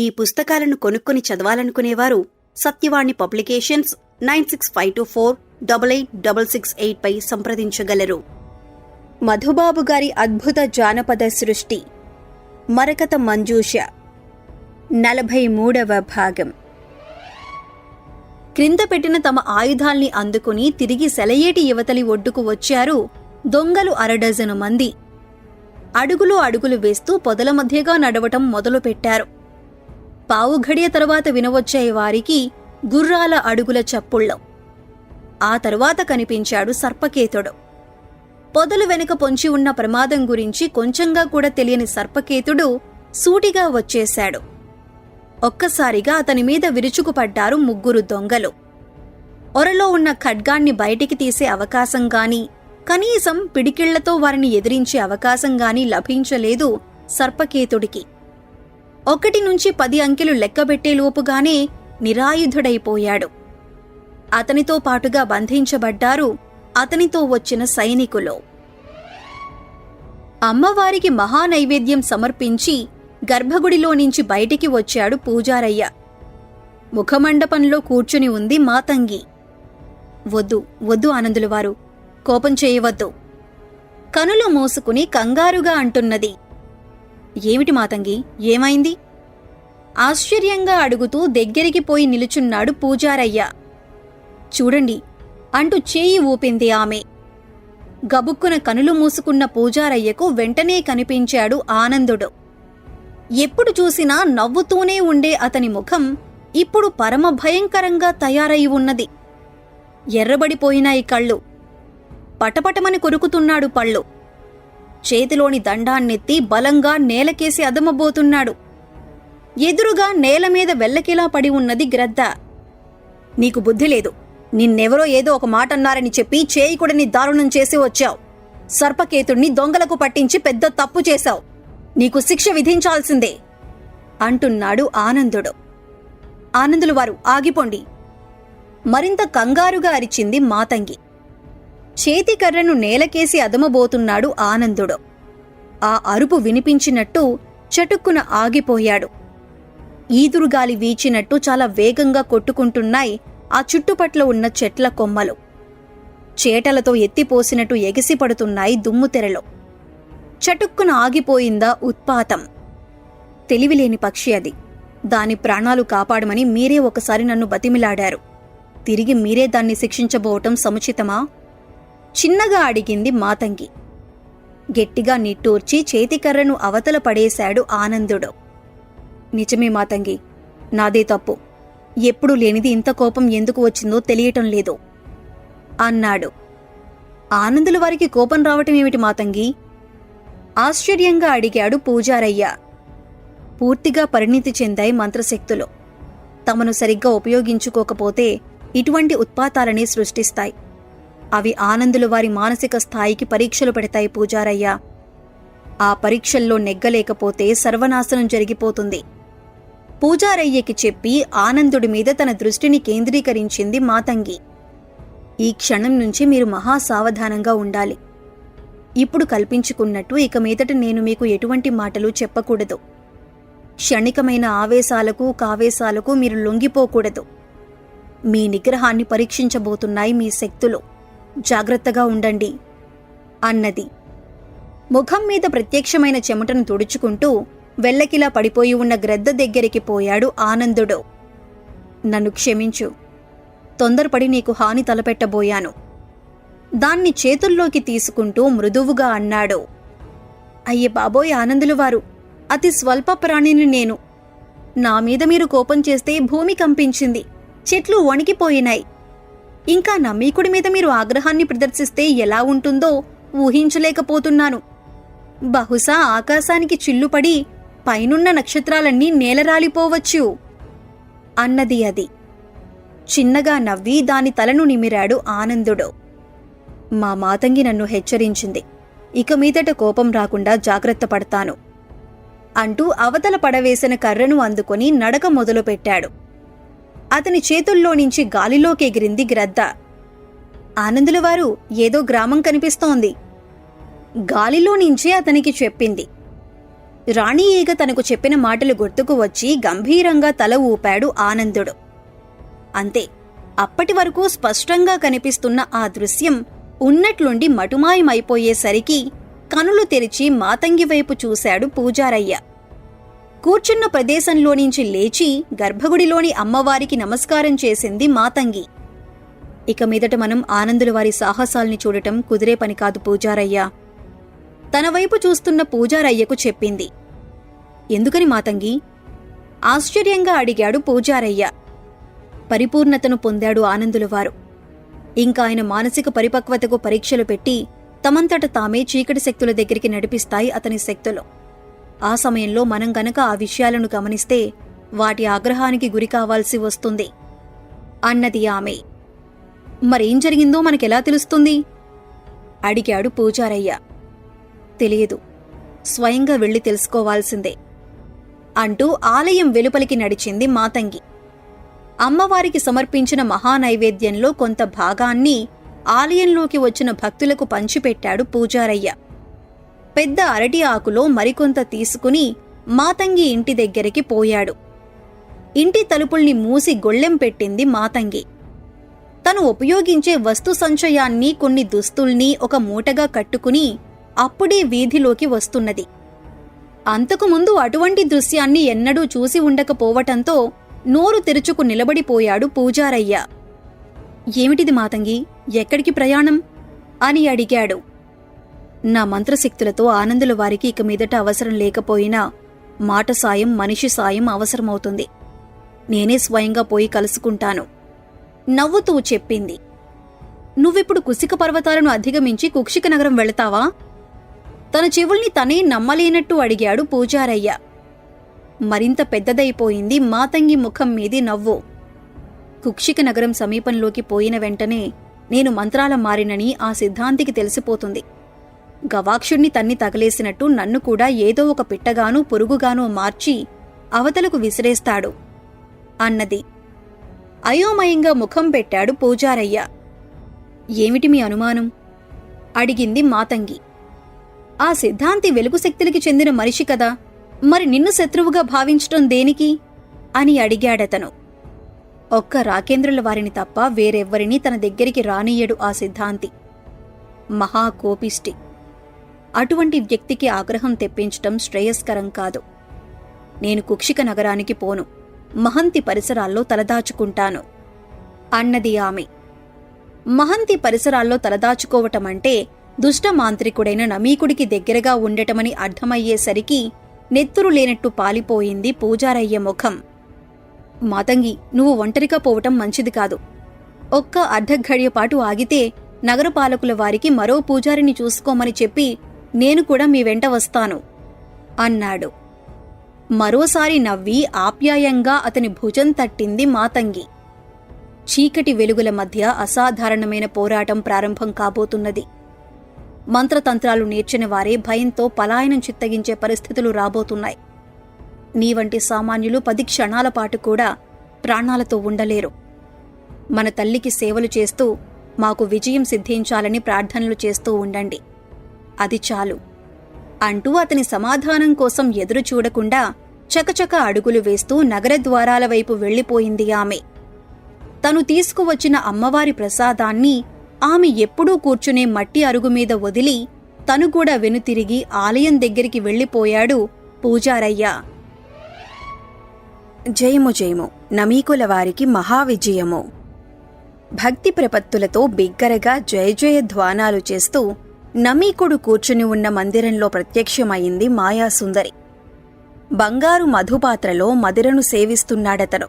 ఈ పుస్తకాలను కొనుక్కొని చదవాలనుకునేవారు Satyavani publications nine six five two four double eight double six eight పై సంప్రదించగలరు. మధుబాబు గారి అద్భుత జానపద సృష్టి. మరకత మంజూష. నలభై మూడవ భాగం. క్రింద పెట్టిన తమ ఆయుధాల్ని అందుకుని తిరిగి సెలయేటి యువతలి ఒడ్డుకు వచ్చారు దొంగలు అరడజను మంది. అడుగులు అడుగులు వేస్తూ పొదల మధ్యగా నడవటం మొదలుపెట్టారు. పావుఘడియ తర్వాత తరువాత వినవచ్చాయి వారికి గుర్రాల అడుగుల చప్పుళ్ళం. ఆ తరువాత కనిపించాడు సర్పకేతుడు. పొదలు వెనుక పొంచి ఉన్న ప్రమాదం గురించి కొంచెంగా కూడా తెలియని సర్పకేతుడు సూటిగా వచ్చేశాడు. ఒక్కసారిగా అతని మీద విరుచుకుపడ్డారు ముగ్గురు దొంగలు. ఒరలో ఉన్న ఖడ్గాన్ని బయటికి తీసే అవకాశం గాని కనీసం పిడికిళ్ళతో వారిని ఎదిరించే అవకాశం గాని లభించలేదు సర్పకేతుడికి. ఒకటి నుంచి పది అంకెలు లెక్కబెట్టేలోపుగానే నిరాయుధుడైపోయాడు. అతనితో పాటుగా బంధించబడ్డారు అతనితో వచ్చిన సైనికులు. అమ్మవారికి మహానైవేద్యం సమర్పించి గర్భగుడిలో నుంచి బయటికి వచ్చాడు పూజారయ్య. ముఖమండపంలో కూర్చుని ఉంది మాతంగి. వద్దు వద్దు ఆనందులవారు కోపం చేయవద్దు. కనులు మూసుకుని కంగారుగా అంటున్నది. ఏమిటి మాతంగి? ఏమైంది? ఆశ్చర్యంగా అడుగుతూ దగ్గరికి పోయి నిలుచున్నాడు పూజారయ్య. చూడండి అంటూ చేయి ఊపింది ఆమె. గబుక్కున కనులు మూసుకున్న పూజారయ్యకు వెంటనే కనిపించాడు ఆనందుడు. ఎప్పుడు చూసినా నవ్వుతూనే ఉండే అతని ముఖం ఇప్పుడు పరమ భయంకరంగా తయారై ఉన్నది. ఎర్రబడిపోయినాయి కళ్ళు. పటపటమని కొరుకుతున్నాడు పళ్ళు. చేతిలోని దండాన్నెత్తి బలంగా నేలకేసి అదమబోతున్నాడు. ఎదురుగా నేల మీద వెల్లకిలా పడి ఉన్నది గ్రద్ద. నీకు బుద్ధి లేదు. నిన్నెవరో ఏదో ఒక మాట అన్నారని చెప్పి చేయికుడిని దారుణం చేసి వచ్చావు. సర్పకేతుణ్ణి దొంగలకు పట్టించి పెద్ద తప్పు చేశావు. నీకు శిక్ష విధించాల్సిందే అంటున్నాడు ఆనందుడు. ఆనందులు వారు ఆగిపోండి. మరింత కంగారుగా అరిచింది మాతంగి. చేతికర్రను నేలకేసి అదమబోతున్నాడు ఆనందుడు. ఆ అరుపు వినిపించినట్టు చటుక్కున ఆగిపోయాడు. ఈదురుగాలి వీచినట్టు చాలా వేగంగా కొట్టుకుంటున్నాయి ఆ చుట్టుపట్ల ఉన్న చెట్ల కొమ్మలు. చేటలతో ఎత్తిపోసినట్టు ఎగిసిపడుతున్నాయి దుమ్ముతెరలో చటుక్కున ఆగిపోయిందా ఉత్పాతం. తెలివిలేని పక్షి అది. దాని ప్రాణాలు కాపాడమని మీరే ఒకసారి నన్ను బతిమిలాడారు. తిరిగి మీరే దాన్ని శిక్షించబోవటం సముచితమా? చిన్నగా అడిగింది మాతంగి. గట్టిగా నిట్టూర్చి చేతికర్రను అవతల పడేశాడు ఆనందుడు. నిజమే మాతంగి నాదే తప్పు. ఎప్పుడు లేనిది ఇంత కోపం ఎందుకు వచ్చిందో తెలియటం లేదు. అన్నాడు. ఆనందుల వారికి కోపం రావటం ఏమిటి మాతంగి? ఆశ్చర్యంగా అడిగాడు పూజారయ్య. పూర్తిగా పరిణితి చెందాయి మంత్రశక్తులు. తమను సరిగ్గా ఉపయోగించుకోకపోతే ఇటువంటి ఉత్పాతాలనే సృష్టిస్తాయి. అవి ఆనందులు వారి మానసిక స్థాయికి పరీక్షలు పెడతాయి పూజారయ్య. ఆ పరీక్షల్లో నెగ్గలేకపోతే సర్వనాశనం జరిగిపోతుంది. పూజారయ్యకి చెప్పి ఆనందుడి మీద తన దృష్టిని కేంద్రీకరించింది మాతంగి. ఈ క్షణం నుంచి మీరు మహా సావధానంగా ఉండాలి. ఇప్పుడు కల్పించుకున్నట్టు ఇక మీదట నేను మీకు ఎటువంటి మాటలు చెప్పకూడదు. క్షణికమైన ఆవేశాలకు కావేశాలకు మీరు లొంగిపోకూడదు. మీ నిగ్రహాన్ని పరీక్షించబోతున్నాయి మీ శక్తులు. జాగ్రత్తగా ఉండండి అన్నది. ముఖం మీద ప్రత్యక్షమైన చెమటను తుడుచుకుంటూ వెల్లకిలా పడిపోయి ఉన్న గ్రద్ద దగ్గరికి పోయాడు ఆనందుడు. నన్ను క్షమించు. తొందరపడి నీకు హాని తలపెట్టబోయాను. దాన్ని చేతుల్లోకి తీసుకుంటూ మృదువుగా అన్నాడు. అయ్యే బాబోయ్ ఆనందులు వారు అతి స్వల్ప ప్రాణిని నేను. నా మీద మీరు కోపం చేస్తే భూమి కంపించింది. చెట్లు వణికిపోయినాయి. ఇంకా నమ్మీకుడి మీద మీరు ఆగ్రహాన్ని ప్రదర్శిస్తే ఎలా ఉంటుందో ఊహించలేకపోతున్నాను. బహుశా ఆకాశానికి చిల్లుపడి పైనున్న నక్షత్రాలన్నీ నేలరాలిపోవచ్చు. అన్నది అది. చిన్నగా నవ్వి దాని తలను నిమిరాడు ఆనందుడు. మా మాతంగి నన్ను హెచ్చరించింది. ఇక మీదట కోపం రాకుండా జాగ్రత్త పడతాను. అంటూ అవతల పడవేసిన కర్రను అందుకొని నడక మొదలుపెట్టాడు. అతని చేతుల్లో నుంచి గాలిలోకి ఎగిరింది గ్రద్ద. ఆనందుల వారు ఏదో గ్రామం కనిపిస్తోంది. గాలిలో నుంచే అతనికి చెప్పింది. రాణి ఈగ తనకు చెప్పిన మాటలు గుర్తుకు వచ్చి గంభీరంగా తల ఊపాడు ఆనందుడు. అంతే అప్పటి వరకు స్పష్టంగా కనిపిస్తున్న ఆ దృశ్యం ఉన్నట్లుండి మటుమాయమైపోయేసరికి కనులు తెరిచి మాతంగి వైపు చూశాడు పూజారయ్య. కూర్చున్న ప్రదేశంలో నుంచి లేచి గర్భగుడిలోని అమ్మవారికి నమస్కారం చేసింది మాతంగి. ఇక మీదట మనం ఆనందుల వారి సాహసాల్ని చూడటం కుదిరే పని కాదు పూజారయ్య. తన వైపు చూస్తున్న పూజారయ్యకు చెప్పింది. ఎందుకని మాతంగి? ఆశ్చర్యంగా అడిగాడు పూజారయ్య. పరిపూర్ణతను పొందాడు ఆనందులవారు ఇంకా ఆయన మానసిక పరిపక్వతకు పరీక్షలు పెట్టి తమంతట తామే చీకటి శక్తుల దగ్గరికి నడిపిస్తాయి అతని శక్తులు. ఆ సమయంలో మనం గనక ఆ విషయాలను గమనిస్తే వాటి ఆగ్రహానికి గురి కావాల్సి వస్తుంది. అన్నది ఆమె. మరేం జరిగిందో మనకెలా తెలుస్తుంది? అడిగాడు పూజారయ్య. తెలియదు. స్వయంగా వెళ్ళి తెలుసుకోవాల్సిందే. అంటూ ఆలయం వెలుపలికి నడిచింది మాతంగి. అమ్మవారికి సమర్పించిన మహానైవేద్యంలో కొంత భాగాన్ని ఆలయంలోకి వచ్చిన భక్తులకు పంచిపెట్టాడు పూజారయ్య. పెద్ద అరటి ఆకులో మరికొంత తీసుకుని మాతంగి ఇంటి దగ్గరికి పోయాడు. ఇంటి తలుపుల్ని మూసి గొళ్ళెం పెట్టింది మాతంగి. తను ఉపయోగించే వస్తు సంచయాన్ని కొన్ని దుస్తుల్ని ఒక మూటగా కట్టుకుని అప్పుడే వీధిలోకి వస్తున్నది. అంతకుముందు అటువంటి దృశ్యాన్ని ఎన్నడూ చూసి ఉండకపోవటంతో నోరు తెరుచుకు నిలబడిపోయాడు పూజారయ్య. ఏమిటిది మాతంగి? ఎక్కడికి ప్రయాణం? అని అడిగాడు. నా మంత్రశక్తులతో ఆనందుల వారికి ఇక మీదట అవసరం లేకపోయినా మాట సాయం మనిషి సాయం అవసరమవుతుంది. నేనే స్వయంగా పోయి కలుసుకుంటాను. నవ్వుతూ చెప్పింది. నువ్విప్పుడు కుసిక పర్వతాలను అధిగమించి కుక్షిక నగరం వెళతావా? తన చెవుల్ని తనే నమ్మలేనట్టు అడిగాడు పూజారయ్య. మరింత పెద్దదైపోయింది మాతంగి ముఖం మీది నవ్వు. కుక్షిక నగరం సమీపంలోకి పోయిన వెంటనే నేను మంత్రాల మారినని ఆ సిద్ధాంతికి తెలిసిపోతుంది. గవాక్షుణ్ణి తన్ని తగలేసినట్టు నన్ను కూడా ఏదో ఒక పిట్టగానూ పురుగుగానూ మార్చి అవతలకు విసిరేస్తాడు అన్నది. అయోమయంగా ముఖం పెట్టాడు పూజారయ్య. ఏమిటి మీ అనుమానం? అడిగింది మాతంగి. ఆ సిద్ధాంతి వెలుగు శక్తులకి చెందిన మనిషి కదా. మరి నిన్ను శత్రువుగా భావించటం దేనికి? అని అడిగాడతను. ఒక్క రాకేంద్రుల వారిని తప్ప వేరెవ్వరినీ తన దగ్గరికి రానియ్యడు ఆ సిద్ధాంతి. మహాకోపిష్టి అటువంటి వ్యక్తికి ఆగ్రహం తెప్పించటం శ్రేయస్కరం కాదు. నేను కుక్షిక నగరానికి పోను. మహంతి పరిసరాల్లో తలదాచుకుంటాను. అన్నది ఆమె. మహంతి పరిసరాల్లో తలదాచుకోవటమంటే దుష్ట మాంత్రికుడైన నమీకుడికి దగ్గరగా ఉండటమని అర్థమయ్యేసరికి నెత్తురు లేనట్టు పాలిపోయింది పూజారయ్య ముఖం. మాతంగి నువ్వు ఒంటరిగా పోవటం మంచిది కాదు. ఒక్క అర్ధఘడియపాటు ఆగితే నగరపాలకుల వారికి మరో పూజారిని చూసుకోమని చెప్పి నేను కూడా మీ వెంట వస్తాను అన్నాడు. మరోసారి నవ్వి ఆప్యాయంగా అతని భుజం తట్టింది మాతంగి చీకటి వెలుగుల మధ్య అసాధారణమైన పోరాటం ప్రారంభం కాబోతున్నది. మంత్రతంత్రాలు నేర్చిన వారే భయంతో పలాయనం చిత్తగించే పరిస్థితులు రాబోతున్నాయి. నీ వంటి సామాన్యులు పది క్షణాల పాటు కూడా ప్రాణాలతో ఉండలేరు. మన తల్లికి సేవలు చేస్తూ మాకు విజయం సిద్ధించాలని ప్రార్థనలు చేస్తూ ఉండండి. అది చాలు అంటూ అతని సమాధానం కోసం ఎదురు చూడకుండా చకచక అడుగులు వేస్తూ నగర ద్వారాల వైపు వెళ్ళిపోయింది ఆమె. తను తీసుకువచ్చిన అమ్మవారి ప్రసాదాన్ని ఆమె ఎప్పుడూ కూర్చునే మట్టి అరుగు మీద వదిలి తను కూడా వెనుతిరిగి ఆలయం దగ్గరికి వెళ్ళిపోయాడు పూజారయ్య. జయము జయము నమీకుల వారికి మహావిజయము. భక్తి ప్రపత్తులతో బిగ్గరగా జయ జయ ధ్వానాలు చేస్తూ నమీకుడు కూర్చుని ఉన్న మందిరంలో ప్రత్యక్షమైంది మాయాసుందరి బంగారు మధుపాత్రలో మదిరను సేవిస్తున్నాడతను.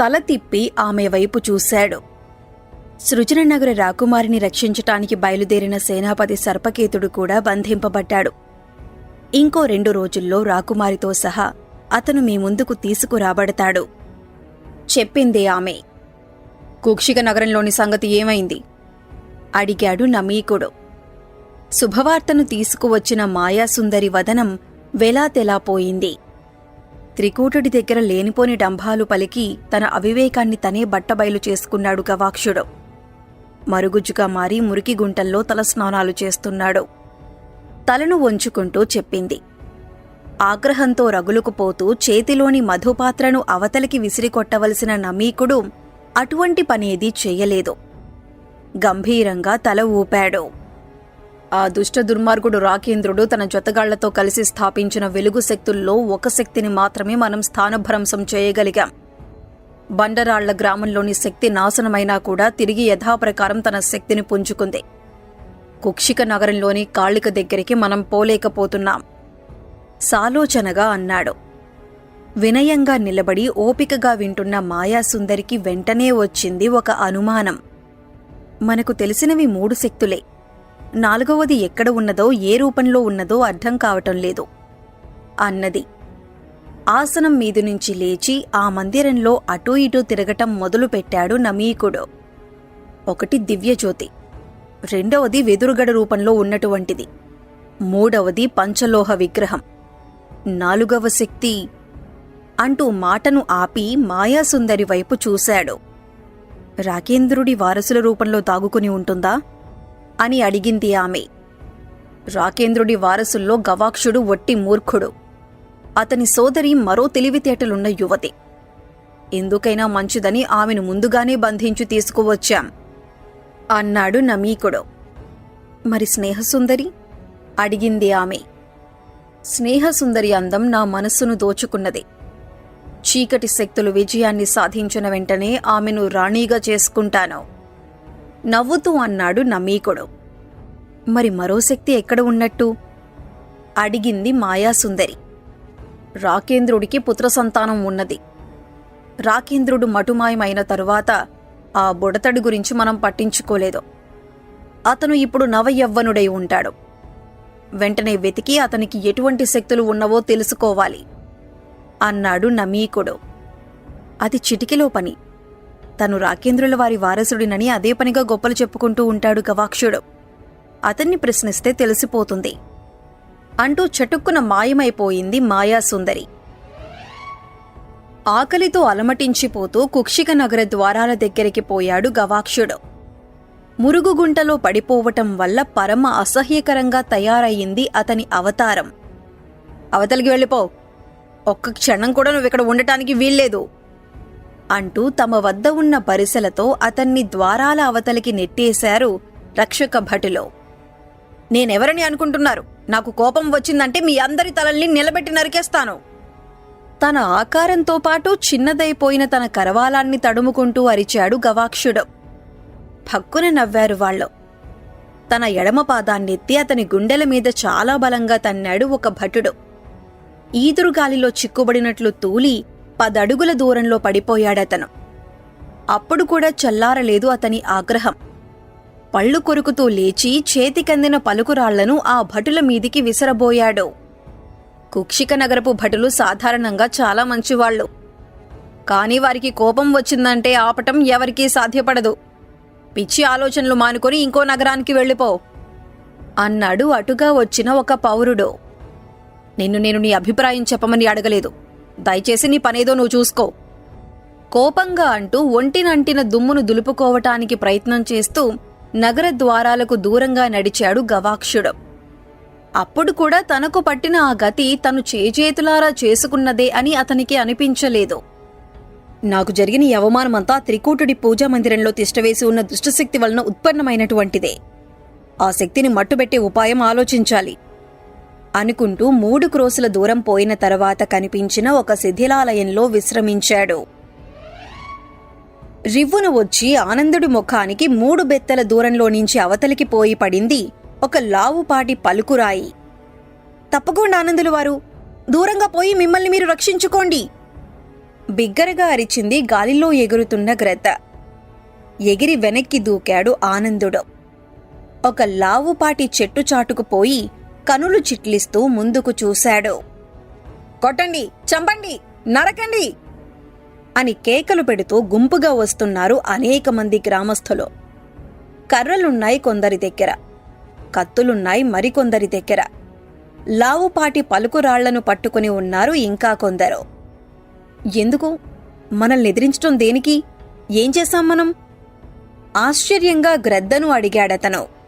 తల తిప్పి ఆమె వైపు చూశాడు. సృజననగర రాకుమారిని రక్షించటానికి బయలుదేరిన సేనాపతి సర్పకేతుడు కూడా బంధింపబడ్డాడు. ఇంకో రెండు రోజుల్లో రాకుమారితో సహా అతను మీ ముందుకు తీసుకురాబడతాడు. చెప్పింది ఆమె. కుక్షిక నగరంలోని సంగతి ఏమైంది? అడిగాడు నమీకుడు. శుభవార్తను తీసుకువచ్చిన మాయాసుందరి వదనం వెలాతెలా పోయింది త్రికూటుడి దగ్గర లేనిపోని డంభాలు పలికి తన అవివేకాన్ని తనే బట్టబయలు చేసుకున్నాడు గవాక్షుడు. మరుగుజ్జుగా మారి మురికి గుంటల్లో తలస్నానాలు చేస్తున్నాడు. తలను వంచుకుంటూ చెప్పింది. ఆగ్రహంతో రగులుకుపోతూ చేతిలోని మధుపాత్రను అవతలికి విసిరికొట్టవలసిన నమీకుడు అటువంటి పనేదీ చేయలేదు. గంభీరంగా తల ఊపాడు. ఆ దుష్ట దుర్మార్గుడు రాకేంద్రుడు తన జతగాళ్ళతో కలిసి స్థాపించిన వెలుగు శక్తుల్లో ఒక శక్తిని మాత్రమే మనం స్థానభ్రంశం చేయగలిగాం. బండరాళ్ళ గ్రామంలోని శక్తి నాశనమైనా కూడా తిరిగి యథాప్రకారం తన శక్తిని పుంజుకుంది. కుక్షిక నగరంలోని కాళిక దగ్గరికి మనం పోలేకపోతున్నాం. సాలోచనగా అన్నాడు. వినయంగా నిలబడి ఓపికగా వింటున్న మాయాసుందరికి వెంటనే వచ్చింది ఒక అనుమానం. మనకు తెలిసినవి మూడు శక్తులే. నాలుగవది ఎక్కడ ఉన్నదో ఏ రూపంలో ఉన్నదో అర్థం కావటం లేదు. అన్నది. ఆసనం మీది నుంచి లేచి ఆ మందిరంలో అటూ ఇటూ తిరగటం మొదలుపెట్టాడు నమీకుడు. ఒకటి దివ్యజ్యోతి. రెండవది వెదురుగడ రూపంలో ఉన్నటువంటిది. మూడవది పంచలోహ విగ్రహం. నాలుగవ శక్తి. అంటూ మాటను ఆపి మాయాసుందరి వైపు చూశాడు. రాకేంద్రుడి వారసుల రూపంలో దాగుకుని ఉంటుందా? అని అడిగింది ఆమె. రాకేంద్రుడి వారసుల్లో గవాక్షుడు వట్టి మూర్ఖుడు. అతని సోదరి మరో తెలివితేటలున్న యువతి. ఎందుకైనా మంచిదని ఆమెను ముందుగానే బంధించి తీసుకువచ్చాం. అన్నాడు నమీకుడు. మరి స్నేహసుందరి? అడిగింది ఆమె. స్నేహసుందరి అందం నా మనస్సును దోచుకున్నది. చీకటి శక్తులు విజయాన్ని సాధించిన వెంటనే ఆమెను రాణిగా చేసుకుంటాను. నవ్వుతూ అన్నాడు నమీకుడు. మరి మరో శక్తి ఎక్కడ ఉన్నట్టు? అడిగింది మాయాసుందరి. రాకేంద్రుడికి పుత్ర సంతానం ఉన్నది. రాకేంద్రుడు మటుమాయమైన తరువాత ఆ బుడతడి గురించి మనం పట్టించుకోలేదు. అతను ఇప్పుడు నవయవ్వనుడై ఉంటాడు. వెంటనే వెతికి అతనికి ఎటువంటి శక్తులు ఉన్నవో తెలుసుకోవాలి. అన్నాడు నమీకుడు. అది చిటికిలో పని. తను రాకేంద్రుల వారి వారసుడినని అదే పనిగా గొప్పలు చెప్పుకుంటూ ఉంటాడు గవాక్షుడు అతన్ని ప్రశ్నిస్తే తెలిసిపోతుంది. అంటూ చటుక్కున మాయమైపోయింది మాయాసుందరి ఆకలితో అలమటించిపోతూ కుక్షిక నగర ద్వారాల దగ్గరికి పోయాడు గవాక్షుడు. మురుగుగుంటలో పడిపోవటం వల్ల పరమ అసహ్యకరంగా తయారయ్యింది అతని అవతారం. అవతలికి వెళ్ళిపో. ఒక్క క్షణం కూడా నువ్వు ఇక్కడ ఉండటానికి వీల్లేదు. అంటూ తమ వద్ద ఉన్న పరిసెలతో అతన్ని ద్వారాల అవతలికి నెట్టేశారు రక్షక భటులో. నేనెవరని అనుకుంటున్నారు? నాకు కోపం వచ్చిందంటే మీ అందరి తలల్ని నిలబెట్టి నరికేస్తాను. తన ఆకారంతో పాటు చిన్నదైపోయిన తన కరవాలాన్ని తడుముకుంటూ అరిచాడు గవాక్షుడు. భక్కున నవ్వారు వాళ్ళు. తన ఎడమ పాదాన్నెత్తి అతని గుండెల మీద చాలా బలంగా తన్నాడు ఒక భటుడు. ఈదురుగాలిలో చిక్కుబడినట్లు తూలి పదడుగుల దూరంలో పడిపోయాడతను. అప్పుడు కూడా చల్లారలేదు అతని ఆగ్రహం. పళ్ళు కొరుకుతూ లేచి చేతికందిన పలుకురాళ్ళను ఆ భటుల మీదికి విసరబోయాడు. కుక్షిక నగరపు భటులు సాధారణంగా చాలా మంచివాళ్ళు కాని వారికి కోపం వచ్చిందంటే ఆపటం ఎవరికీ సాధ్యపడదు. పిచ్చి ఆలోచనలు మానుకొని ఇంకో నగరానికి వెళ్ళిపో. అన్నాడు అటుగా వచ్చిన ఒక పౌరుడు. నిన్ను నేను నీ అభిప్రాయం చెప్పమని అడగలేదు. దయచేసి నీ పనేదో నువ్వు చూసుకో. కోపంగా అంటూ ఒంటినంటిన దుమ్మును దులుపుకోవటానికి ప్రయత్నం చేస్తూ నగర ద్వారాలకు దూరంగా నడిచాడు గవాక్షుడు. అప్పుడు కూడా తనకు పట్టిన ఆ గతి తను చేజేతులారా చేసుకున్నదే అని అతనికి అనిపించలేదు. నాకు జరిగిన అవమానమంతా త్రికూటుడి పూజా మందిరంలో తిష్టవేసి ఉన్న దుష్టశక్తి వలన ఉత్పన్నమైనటువంటిదే. ఆ శక్తిని మట్టుబెట్టే ఉపాయం ఆలోచించాలి. అనుకుంటూ మూడు క్రోసుల దూరం పోయిన తర్వాత కనిపించిన ఒక శిథిలాలయంలో విశ్రమించాడు. రివ్వున వచ్చి ఆనందుడి ముఖానికి మూడు బెత్తల దూరంలో నుంచి అవతలికి పోయి పడింది ఒక లావుపాటి పలుకురాయి. తప్పకుండా ఆనందులు వారు దూరంగా పోయి మిమ్మల్ని మీరు రక్షించుకోండి. బిగ్గరగా అరిచింది గాలిలో ఎగురుతున్న గ్రద్ద ఎగిరి వెనక్కి దూకాడు ఆనందుడు. ఒక లావుపాటి చెట్టు చాటుకుపోయి కనులు చిట్లిస్తూ ముందుకు చూశాడు. కొట్టండి చంపండి నరకండి! అని కేకలు పెడుతూ గుంపుగా వస్తున్నారు అనేక మంది గ్రామస్థులు. కర్రలున్నాయి కొందరి దగ్గర కత్తులున్నాయి మరికొందరి దగ్గర. లావుపాటి పలుకురాళ్ళను పట్టుకుని ఉన్నారు ఇంకా కొందరు. ఎందుకు? మనల్ని ఎదిరించటం దేనికి? ఏం చేశాం మనం? ఆశ్చర్యంగా గ్రద్దను అడిగాడతను.